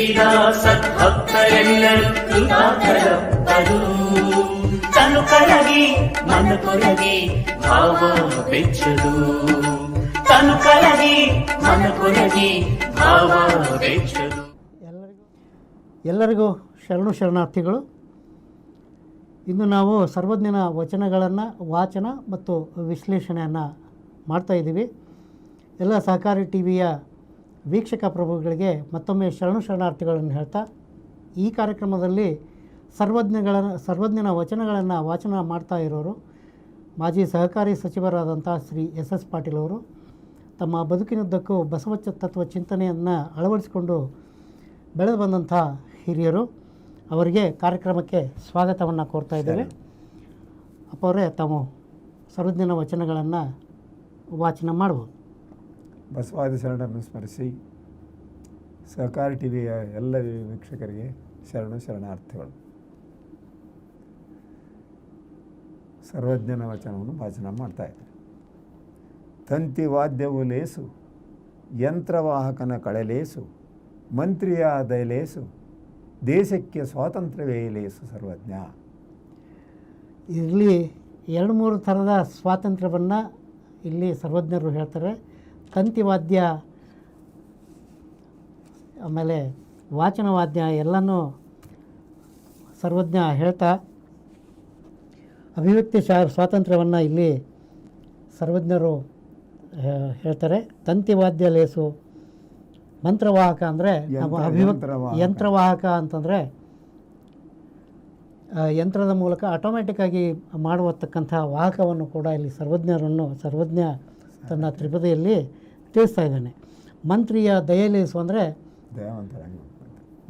ನೀಡಿದ ಸದ್ಭಕ್ತರೆಲ್ಲರೂ ಕೃಪಾಕರಪ್ಪರು ತನು ಕರಗಿ, ಮನ ಕೊರಗಿ ಭಾವ ಬೆಚ್ಚದು ತನು ಕರಗಿ, ಮನ ಕೊರಗಿ ಭಾವ ಬೆಚ್ಚದು ಎಲ್ಲರಿಗೂ ಶರಣು ಶರಣಾರ್ಥಿಗಳು, ಇಂದು ನಾವು ಸರ್ವಜ್ಞನ ವಚನಗಳನ್ನು, ವಾಚನ ಮತ್ತು ವಿಶ್ಲೇಷಣೆಯನ್ನು ಮಾಡ್ತಾ ಇದ್ದೀವಿ. ಎಲ್ಲ ಸಹಕಾರಿ ಟಿ ವಿಯ ವೀಕ್ಷಕ ಪ್ರಭುಗಳಿಗೆ ಮತ್ತೊಮ್ಮೆ ಶರಣು ಶರಣಾರ್ಥಿಗಳನ್ನು ಹೇಳ್ತಾ, ಈ ಕಾರ್ಯಕ್ರಮದಲ್ಲಿ ಸರ್ವಜ್ಞಗಳ, ಸರ್ವಜ್ಞನ ವಚನಗಳನ್ನು ವಾಚನ ಮಾಡ್ತಾ ಇರೋರು, ಮಾಜಿ ಸಹಕಾರಿ ಸಚಿವರಾದಂಥ ಶ್ರೀ ಎಸ್ ಎಸ್ ಪಾಟೀಲ್ ಅವರು, ತಮ್ಮ ಬದುಕಿನುದ್ದಕ್ಕೂ ಬಸವ ತತ್ವ ಚಿಂತನೆಯನ್ನು ಅಳವಡಿಸಿಕೊಂಡು ಬೆಳೆದು ಬಂದಂಥ ಹಿರಿಯರು, ಅವರಿಗೆ ಕಾರ್ಯಕ್ರಮಕ್ಕೆ ಸ್ವಾಗತವನ್ನು ಕೋರ್ತಾ ಇದ್ದೇವೆ. ಅಪ್ಪ ಅವರೇ ತಾವು ಸರ್ವಜ್ಞನ ವಚನಗಳನ್ನು ವಾಚನ ಮಾಡ್ಬೋದು. ಬಸವಾದಿ ಶರಣರನ್ನು ಸ್ಮರಿಸಿ ಸಹಕಾರಿ ಟಿವಿಯ ಎಲ್ಲ ವೀಕ್ಷಕರಿಗೆ ಶರಣು ಶರಣಾರ್ಥಿಗಳು. ಸರ್ವಜ್ಞನ ವಚನವನ್ನು ವಾಚನ ಮಾಡ್ತಾ ಇದ್ದಾರೆ. ತಂತಿ ವಾದ್ಯವು ಲೇಸು, ಯಂತ್ರವಾಹಕನ ಕಳೆಲೇಸು ಮಂತ್ರಿಯಾದ ಲೇಸು, ದೇಶಕ್ಕೆ ಸ್ವಾತಂತ್ರ್ಯವೇ ಲೇಸು ಸರ್ವಜ್ಞ. ಇಲ್ಲಿ ಎರಡು ಮೂರು ಥರದ ಸ್ವಾತಂತ್ರ್ಯವನ್ನು ಇಲ್ಲಿ ಸರ್ವಜ್ಞರು ಹೇಳ್ತಾರೆ. ತಂತಿವಾದ್ಯ ಆಮೇಲೆ ವಾಚನವಾದ್ಯ ಎಲ್ಲನೂ ಸರ್ವಜ್ಞ ಹೇಳ್ತಾ ಅಭಿವ್ಯಕ್ತಿ ಶಾ ಸ್ವಾತಂತ್ರ್ಯವನ್ನು ಇಲ್ಲಿ ಸರ್ವಜ್ಞರು ಹೇಳ್ತಾರೆ ತಂತಿವಾದ್ಯ ಲೇಸು ಮಂತ್ರವಾಹಕ ಅಂದರೆ ಅಭಿವ್ಯಕ್ತಿ ಯಂತ್ರವಾಹಕ. ಅಂತಂದರೆ ಯಂತ್ರದ ಮೂಲಕ ಆಟೋಮೆಟಿಕ್ಕಾಗಿ ಮಾಡುವತಕ್ಕಂಥ ವಾಹಕವನ್ನು ಕೂಡ ಇಲ್ಲಿ ಸರ್ವಜ್ಞರನ್ನು ಸರ್ವಜ್ಞ ತನ್ನ ತ್ರಿಪದಿಯಲ್ಲಿ ತಿಳಿಸ್ತಾ ಇದ್ದಾನೆ. ಮಂತ್ರಿಯ ದಯಲೇಸು ಅಂದರೆ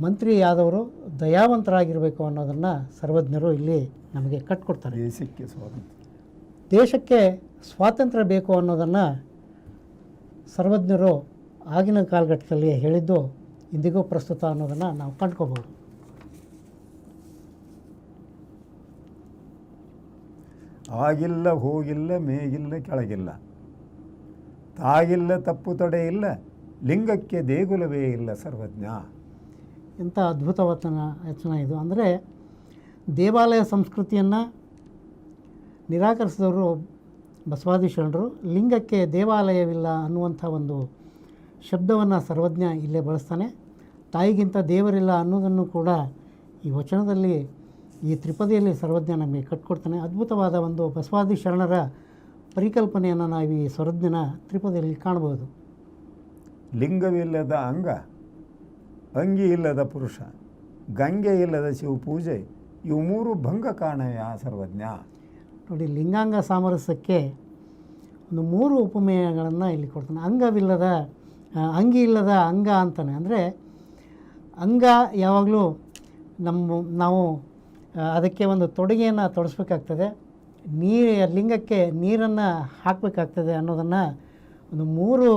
ಮಂತ್ರಿ ಆದವರು ದಯಾವಂತರಾಗಿರಬೇಕು ಅನ್ನೋದನ್ನು ಸರ್ವಜ್ಞರು ಇಲ್ಲಿ ನಮಗೆ ಕಟ್ಕೊಡ್ತಾರೆ. ದೇಶಕ್ಕೆ ಸ್ವಾತಂತ್ರ್ಯ. ದೇಶಕ್ಕೆ ಸ್ವಾತಂತ್ರ್ಯ ಬೇಕು ಅನ್ನೋದನ್ನು ಸರ್ವಜ್ಞರು ಆಗಿನ ಕಾಲಘಟ್ಟದಲ್ಲಿ ಹೇಳಿದ್ದು ಇಂದಿಗೂ ಪ್ರಸ್ತುತ ಅನ್ನೋದನ್ನು ನಾವು ಕಂಡ್ಕೋಬೋದು. ಆಗಿಲ್ಲ ಹೋಗಿಲ್ಲ ಮೇಗಿಲ್ಲ ಕೆಳಗಿಲ್ಲ. ತಾಗಿಲ್ಲ, ತಪ್ಪು ತಡೆ ಇಲ್ಲ, ಲಿಂಗಕ್ಕೆ ದೇಗುಲವೇ ಇಲ್ಲ ಸರ್ವಜ್ಞ. ಎಂಥ ಅದ್ಭುತ ವಚನ ಇದು. ಅಂದರೆ ದೇವಾಲಯ ಸಂಸ್ಕೃತಿಯನ್ನು ನಿರಾಕರಿಸಿದವರು ಬಸವಾದಿ ಶರಣರು ಲಿಂಗಕ್ಕೆ ದೇವಾಲಯವಿಲ್ಲ ಅನ್ನುವಂಥ ಒಂದು ಶಬ್ದವನ್ನು ಸರ್ವಜ್ಞ ಇಲ್ಲೇ ಬಳಸ್ತಾನೆ. ತಾಯಿಗಿಂತ ದೇವರಿಲ್ಲ ಅನ್ನೋದನ್ನು ಕೂಡ ಈ ವಚನದಲ್ಲಿ, ಈ ತ್ರಿಪದಿಯಲ್ಲಿ ಸರ್ವಜ್ಞ ನಮಗೆ ಕಟ್ಕೊಡ್ತಾನೆ. ಅದ್ಭುತವಾದ ಒಂದು ಬಸವಾದಿ ಶರಣರ ಪರಿಕಲ್ಪನೆಯನ್ನು ನಾವು ಈ ಸ್ವರಜ್ಞನ ತ್ರಿಪದಿಯಲ್ಲಿ ಕಾಣಬಹುದು. ಲಿಂಗವಿಲ್ಲದ ಅಂಗ ಅಂಗಿ ಇಲ್ಲದ ಪುರುಷ ಗಂಗೆ ಇಲ್ಲದ ಶಿವ ಪೂಜೆ ಇವು ಮೂರು ಭಂಗ ಕಾಣಯ ಸರ್ವಜ್ಞ. ನೋಡಿ ಲಿಂಗಾಂಗ ಸಾಮರಸ್ಯಕ್ಕೆ ಒಂದು ಮೂರು ಉಪಮೇಯಗಳನ್ನು ಇಲ್ಲಿ ಕೊಡ್ತಾನೆ. ಅಂಗವಿಲ್ಲದ ಅಂಗಿ ಇಲ್ಲದ ಅಂಗ ಅಂತಾನೆ. ಅಂದರೆ ಅಂಗ ಯಾವಾಗಲೂ ನಮ್ಮ ನಾವು ಅದಕ್ಕೆ ಒಂದು ತೊಡುಗೆಯನ್ನು ತೊಡಸ್ಬೇಕಾಗ್ತದೆ. ನೀರು ಲಿಂಗಕ್ಕೆ ನೀರನ್ನು ಹಾಕಬೇಕಾಗ್ತದೆ ಅನ್ನೋದನ್ನು ಒಂದು ಮೂರು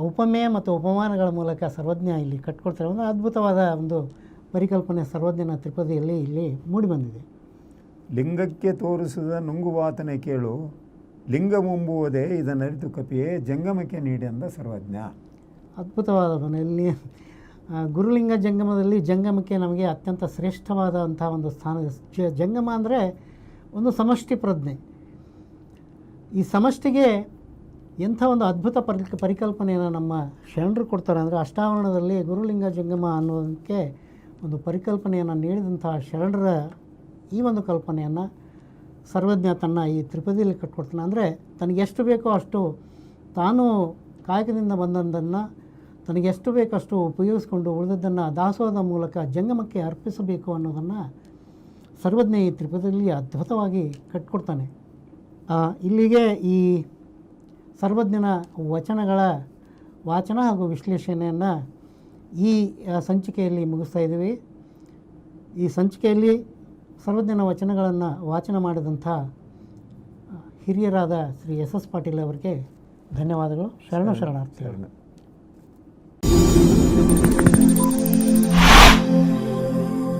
ಉಪಮೇಯ ಮತ್ತು ಉಪಮಾನಗಳ ಮೂಲಕ ಸರ್ವಜ್ಞ ಇಲ್ಲಿ ಕಟ್ಕೊಡ್ತಾರೆ. ಒಂದು ಅದ್ಭುತವಾದ ಒಂದು ಪರಿಕಲ್ಪನೆ ಸರ್ವಜ್ಞನ ತ್ರಿಪದಿಯಲ್ಲಿ ಇಲ್ಲಿ ಮೂಡಿಬಂದಿದೆ ಲಿಂಗಕ್ಕೆ ತೋರಿಸಿದ ನುಂಗುವಾತನೆ ಕೇಳು ಲಿಂಗ ಮುಂಬುವುದೇ ಇದನ್ನರಿತು ಕಪಿಯೇ ಜಂಗಮಕ್ಕೆ ನೀಡಿ ಅಂದ ಸರ್ವಜ್ಞ. ಅದ್ಭುತವಾದ ಮನೆಯಲ್ಲಿ ಇಲ್ಲಿ ಗುರುಲಿಂಗ ಜಂಗಮದಲ್ಲಿ ಜಂಗಮಕ್ಕೆ ನಮಗೆ ಅತ್ಯಂತ ಶ್ರೇಷ್ಠವಾದಂಥ ಒಂದು ಸ್ಥಾನ ಜಂಗಮ ಅಂದರೆ ಒಂದು ಸಮಷ್ಟಿ ಪ್ರಜ್ಞೆ. ಈ ಸಮಷ್ಟಿಗೆ ಎಂಥ ಒಂದು ಅದ್ಭುತ ಪರಿ ಪರಿಕಲ್ಪನೆಯನ್ನು ನಮ್ಮ ಶರಣರು ಕೊಡ್ತಾರೆ ಅಂದರೆ ಅಷ್ಟಾವರಣದಲ್ಲಿ ಗುರುಲಿಂಗ ಜಂಗಮ ಅನ್ನೋದಕ್ಕೆ ಒಂದು ಪರಿಕಲ್ಪನೆಯನ್ನು ನೀಡಿದಂಥ ಶರಣರ ಈ ಒಂದು ಕಲ್ಪನೆಯನ್ನು ಸರ್ವಜ್ಞ ತನ್ನ ಈ ತ್ರಿಪದಿಯಲ್ಲಿ ಕಟ್ಕೊಡ್ತಾನೆ. ಅಂದರೆ ತನಗೆ ಎಷ್ಟು ಬೇಕೋ ಅಷ್ಟು ತಾನು ಕಾಯಕದಿಂದ ಬಂದದ್ದನ್ನು ತನಗೆ ಎಷ್ಟು ಬೇಕಷ್ಟು ಉಪಯೋಗಿಸ್ಕೊಂಡು ಉಳಿದದ್ದನ್ನು ದಾಸೋಹದ ಮೂಲಕ ಜಂಗಮಕ್ಕೆ ಅರ್ಪಿಸಬೇಕು ಅನ್ನೋದನ್ನು ಸರ್ವಜ್ಞ ಈ ತ್ರಿಪದಿಯಲ್ಲಿ ಅದ್ಭುತವಾಗಿ ಕಟ್ಕೊಡ್ತಾನೆ. ಇಲ್ಲಿಗೆ ಈ ಸರ್ವಜ್ಞನ ವಚನಗಳ ವಾಚನ ಹಾಗೂ ವಿಶ್ಲೇಷಣೆಯನ್ನು ಈ ಸಂಚಿಕೆಯಲ್ಲಿ ಮುಗಿಸ್ತಾ ಇದ್ದೀವಿ. ಈ ಸಂಚಿಕೆಯಲ್ಲಿ ಸರ್ವಜ್ಞನ ವಚನಗಳನ್ನು ವಾಚನ ಮಾಡಿದಂಥ ಹಿರಿಯರಾದ ಶ್ರೀ ಎಸ್ ಎಸ್ ಪಾಟೀಲ್ ಅವರಿಗೆ ಧನ್ಯವಾದಗಳು. ಶರಣ ಶರಣಾರ್ಥಿ ಶರಣ.